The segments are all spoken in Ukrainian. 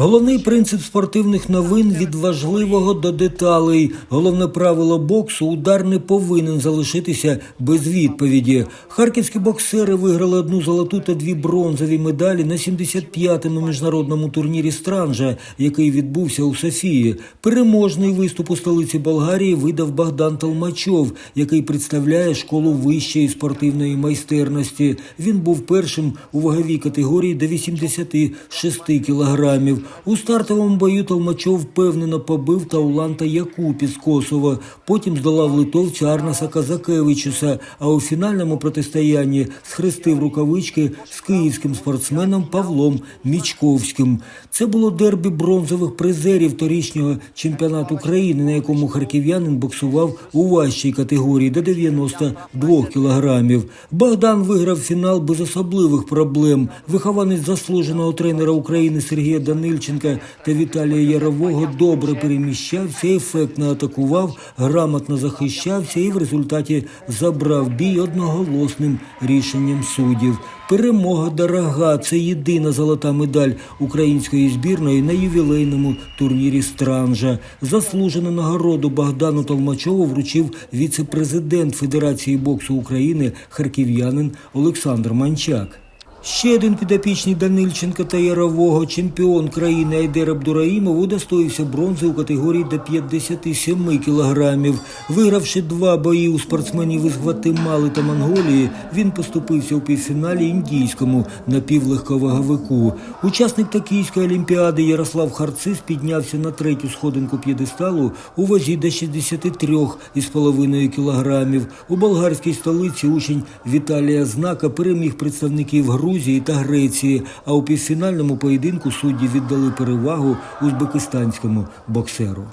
Головний принцип спортивних новин від важливого до деталей. Головне правило боксу удар не повинен залишитися без відповіді. Харківські боксери виграли одну золоту та дві бронзові медалі на 75-му міжнародному турнірі Странжа, який відбувся у Софії. Переможний виступ у столиці Болгарії видав Богдан Толмачов, який представляє школу вищої спортивної майстерності. Він був першим у ваговій категорії до 86 кілограмів. У стартовому бою Толмачов впевнено побив Тауланта Якупі з Косово. Потім здолав литовця Арнаса Казакевичуса, а у фінальному протистоянні схрестив рукавички з київським спортсменом Павлом Мічковським. Це було дербі бронзових призерів торічнього чемпіонату країни, на якому харків'янин боксував у важчій категорії до 92 кілограмів. Богдан виграв фінал без особливих проблем. Вихованець заслуженого тренера України Сергія Данильченка та Віталія Ярового добре переміщався, ефектно атакував, грамотно захищався і в результаті забрав бій одноголосним рішенням суддів. Перемога дорога. Це єдина золота медаль української збірної на ювілейному турнірі Странжа. Заслужену нагороду Богдану Толмачову вручив віце-президент Федерації боксу України харків'янин Олександр Манчак. Ще один підопічний Данильченка та Ярового чемпіон країни Айдер Абдураїмов удостоївся бронзи у категорії до 57 кілограмів. Вигравши два бої у спортсменів із Гватемали та Монголії, він поступився у півфіналі індійському напівлегковаговику. Учасник Токійської олімпіади Ярослав Харцис піднявся на третю сходинку п'єдесталу у вазі до 63,5 кілограмів. У болгарській столиці учень Віталія Знака переміг представників Грузії та Греції, а у півфінальному поєдинку судді віддали перевагу узбекистанському боксеру.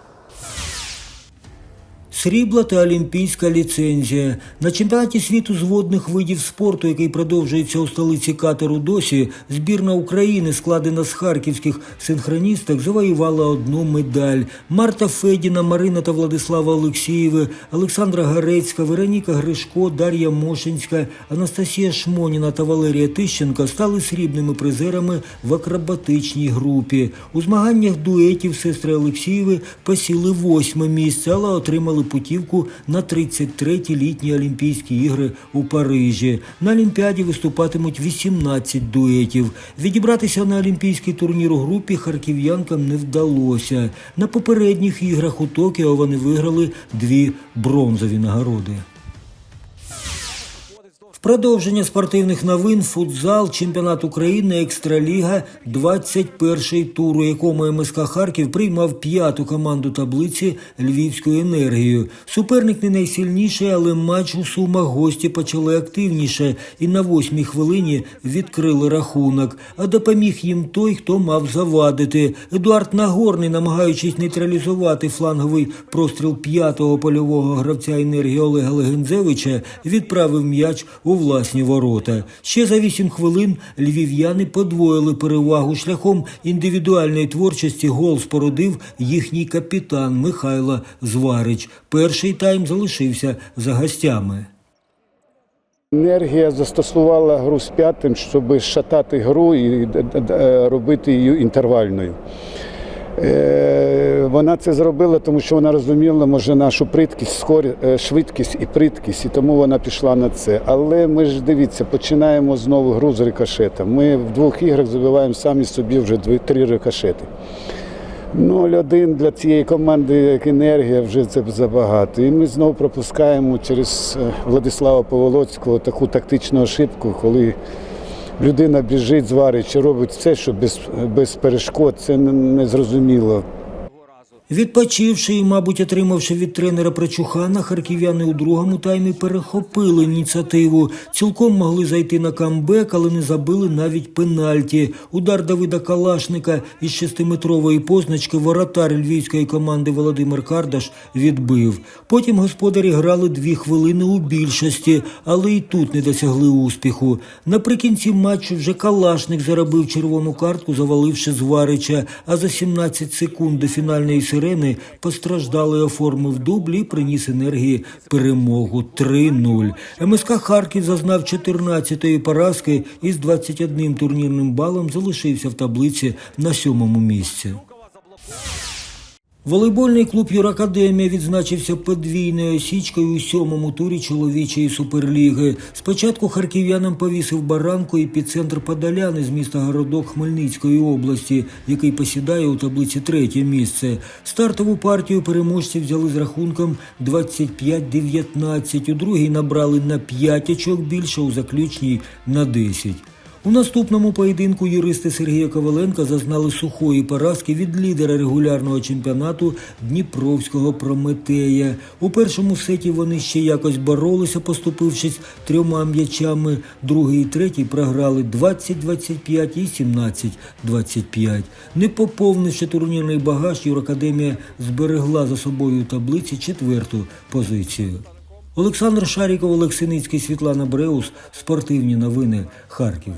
Срібла та олімпійська ліцензія на чемпіонаті світу з водних видів спорту, який продовжується у столиці катеру досі, збірна України, складена з харківських синхроністок, завоювала одну медаль. Марта Федіна, Марина та Владислава Олексієви, Олександра Гарецька, Вероніка Гришко, Дар'я Мошинська, Анастасія Шмоніна та Валерія Тищенко стали срібними призерами в акробатичній групі. У змаганнях дуетів сестри Олексієви посіли восьме місце, але отримали путівку на 33-ті літні Олімпійські ігри у Парижі. На Олімпіаді виступатимуть 18 дуетів. Відібратися на олімпійський турнір у групі харків'янкам не вдалося. На попередніх іграх у Токіо вони виграли дві бронзові нагороди. Продовження спортивних новин футзал, чемпіонат України, екстраліга, 21-й тур, у якому МСК Харків приймав п'яту команду таблиці Львівську енергію. Суперник не найсильніший, але матч у сумах гості почали активніше і на восьмій хвилині відкрили рахунок. А допоміг їм той, хто мав завадити. Едуард Нагорний, намагаючись нейтралізувати фланговий простріл п'ятого польового гравця енергії Олега Легензевича, відправив м'яч у власні ворота. Ще за вісім хвилин львів'яни подвоїли перевагу шляхом індивідуальної творчості. Гол спородив їхній капітан Михайло Зварич. Перший тайм залишився за гостями. Енергія застосувала гру з п'ятим, щоб шатати гру і д- д- д- робити її інтервальною. Е, Вона це зробила, тому що вона розуміла, може, нашу приткість, е, швидкість і приткість, і тому вона пішла на це. Але ми ж дивіться, починаємо знову гру з рикошета. Ми в двох іграх забиваємо самі собі вже три рикошети. 0-1 для цієї команди, як енергія, вже це забагато. І ми знову пропускаємо через е, Владислава Поволоцького таку тактичну ошибку, коли людина біжить, зварить чи робить все, що без, без перешкод, це не- незрозуміло. Відпочивши і, мабуть, отримавши від тренера Прочухана, харків'яни у другому таймі перехопили ініціативу. Цілком могли зайти на камбек, але не забили навіть пенальті. Удар Давида Калашника із шестиметрової позначки воротар львівської команди Володимир Кардаш відбив. Потім господарі грали дві хвилини у більшості, але і тут не досягли успіху. Наприкінці матчу вже Калашник заробив червону картку, заваливши Зварича, а за 17 секунд до фінальної сирени постраждали, оформив дубль і приніс енергії перемогу 3-0. МСК Харків зазнав 14-ї поразки і з 21 турнірним балом залишився в таблиці на сьомому місці. Волейбольний клуб Юракадемія відзначився подвійною осічкою у сьомому турі чоловічої суперліги. Спочатку харків'янам повісив баранку епіцентр Подоляни з міста Городок Хмельницької області, який посідає у таблиці третє місце. Стартову партію переможці взяли з рахунком 25-19. У другій набрали на 5 очок більше, у заключній на 10. У наступному поєдинку юристи Сергія Коваленка зазнали сухої поразки від лідера регулярного чемпіонату Дніпровського Прометея. У першому сеті вони ще якось боролися, поступившись трьома м'ячами. Другий і третій програли 20-25 і 17-25. Не поповнивши турнірний багаж, Юракадемія зберегла за собою таблиці четверту позицію. Олександр Шаріков, Олексиницький, Світлана Бреус. Спортивні новини. Харків.